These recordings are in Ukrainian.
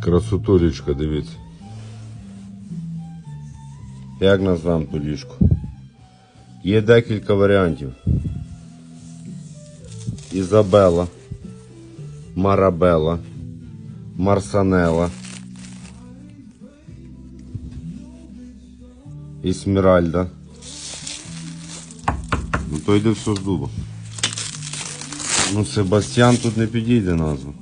Красотулечка, дивіться. Як назвемо ту ліжку? Є декілька варіантів. Ізабела, Марабела, Марсанела, Ісміральда. Ну то йде все з дуба. Ну, Себастьян тут не підійде назва.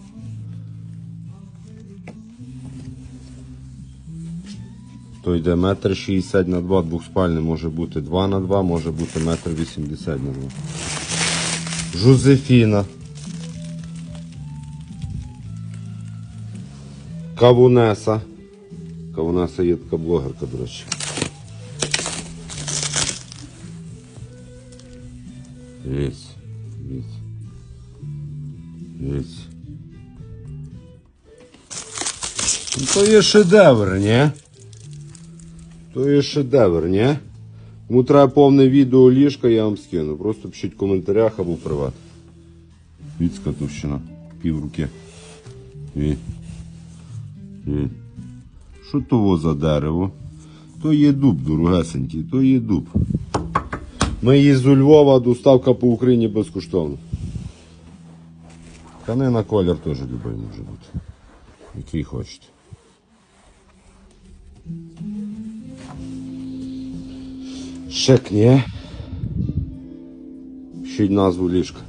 То йде метр шістдесят на два, двохспальний може бути 2 на 2, може бути метр вісімдесят на 2. Жозефіна. Кавунеса. Кавунеса є така блогерка, до речі. Дивіться, дивіться. Дивіться. То є шедевр, ні? То є шедевр, ні? Кому треба повне відео ліжка, я вам скину. Просто пишіть в коментарях або в приват. Відська товщина. Пів руки. Дві. Дві. Що то за дерево? То є дуб, дорогесенький, то є дуб. Ми її з Львова, доставка по Україні безкоштовно. Тканина колір теж любий може бути. Який хочете. Шик, ні? Ще й назву ліжка.